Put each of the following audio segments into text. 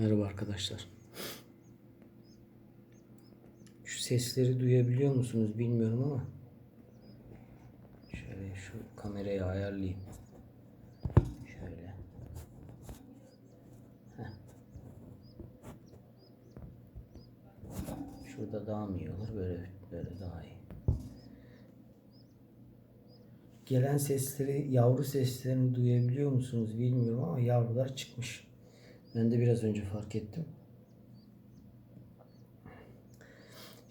Merhaba arkadaşlar. Şu sesleri duyabiliyor musunuz bilmiyorum ama şöyle şu kamerayı ayarlayayım. Şöyle. Heh. Şurada daha mı iyi olur? Böyle böyle daha iyi. Gelen sesleri, yavru seslerini duyabiliyor musunuz bilmiyorum ama yavrular çıkmış. Ben de biraz önce fark ettim.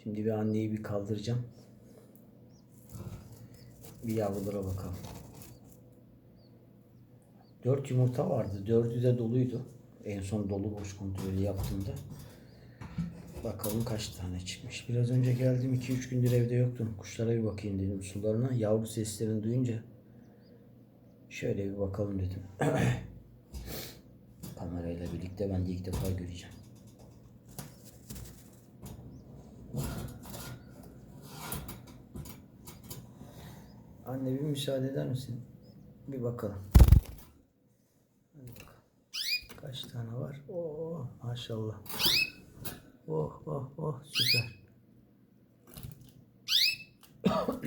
Şimdi bir anneyi bir kaldıracağım. Bir yavrulara bakalım. Dört yumurta vardı. Dördü de doluydu. En son dolu boş kontrolü yaptığımda. Bakalım kaç tane çıkmış. Biraz önce geldim 2-3 gündür evde yoktum. Kuşlara bir bakayım dedim sularına. Yavru seslerini duyunca şöyle bir bakalım dedim. Kamerayla birlikte ben de ilk defa göreceğim. Anne bir müsaade eder misin? Bir bakalım. Bakalım. Kaç tane var? Oo maşallah. Oh oh oh süper.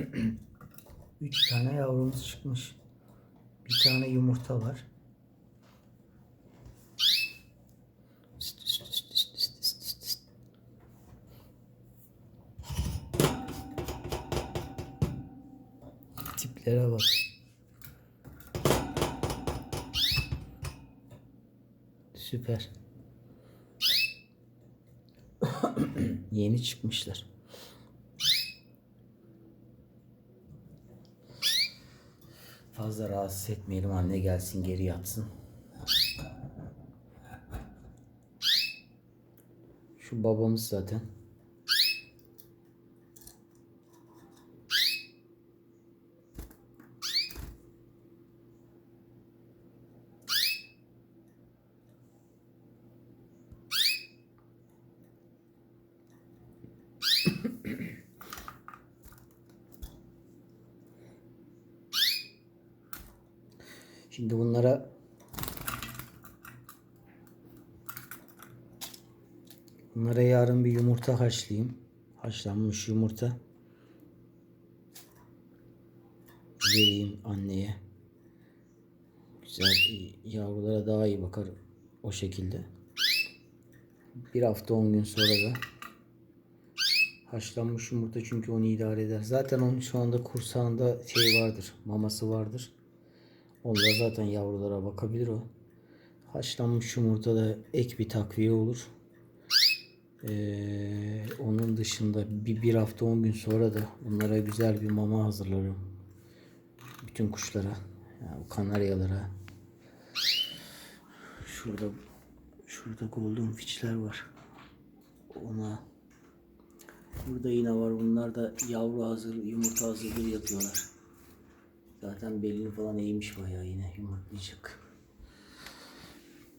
Üç tane yavrumuz çıkmış. Bir tane yumurta var. Tiplere bak. Süper. Yeni çıkmışlar. Fazla rahatsız etmeyelim anne gelsin geri yatsın. Şu babamız zaten. Şimdi bunlara bunlara yarın bir yumurta haşlayayım. Haşlanmış yumurta. Vereyim anneye. Güzel yavrulara daha iyi bakar o şekilde. Bir hafta on gün sonra da haşlanmış yumurta çünkü onu idare eder. Zaten onun şu anda kursağında şey vardır, maması vardır. Onlar zaten yavrulara bakabilir o. Haşlanmış yumurta da ek bir takviye olur. Ee, onun dışında bir, bir hafta on gün sonra da bunlara güzel bir mama hazırlarım. Bütün kuşlara. Yani kanaryalara. Şurada şurada golden fitch'ler var. Ona Burada yine var. Bunlar da yavru hazır, yumurta hazırlığı yapıyorlar. Zaten belini falan eğmiş bayağı yine yumurtlayacak.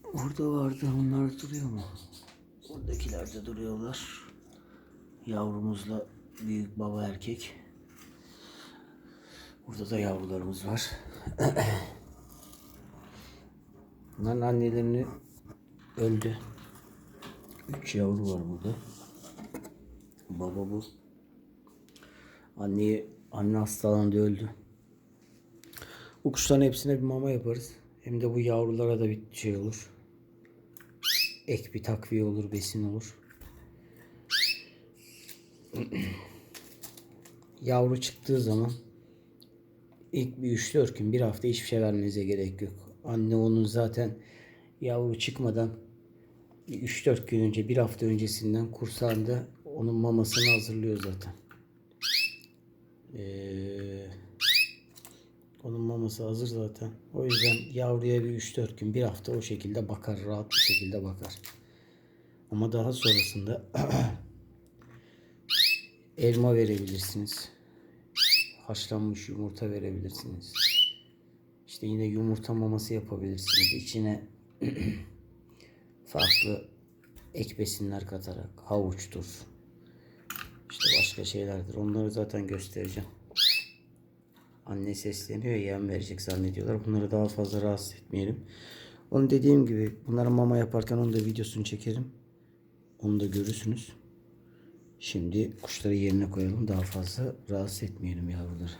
Orada vardı. Onlar duruyor mu? Oradakiler de duruyorlar. Yavrumuzla büyük baba erkek. Burada da yavrularımız var. Bunların annelerini öldü. Üç yavru var burada. Baba bu. Anneyi anne hastalandı öldü. Bu kuşların hepsine bir mama yaparız. Hem de bu yavrulara da bir şey olur. Ek bir takviye olur, besin olur. Yavru çıktığı zaman ilk bir 3-4 gün, bir hafta hiçbir şey vermenize gerek yok. Anne onun zaten yavru çıkmadan 3-4 gün önce, bir hafta öncesinden kursağında onun mamasını hazırlıyor zaten. Ee, onun maması hazır zaten. O yüzden yavruya bir 3-4 gün, bir hafta o şekilde bakar. Rahat bir şekilde bakar. Ama daha sonrasında elma verebilirsiniz. Haşlanmış yumurta verebilirsiniz. İşte yine yumurta maması yapabilirsiniz. İçine farklı ek besinler katarak havuçtur. İşte başka şeylerdir. Onları zaten göstereceğim. Anne sesleniyor yem verecek zannediyorlar. Bunları daha fazla rahatsız etmeyelim. Onu dediğim gibi bunlara mama yaparken onu da videosunu çekerim. Onu da görürsünüz. Şimdi kuşları yerine koyalım. Daha fazla rahatsız etmeyelim yavruları.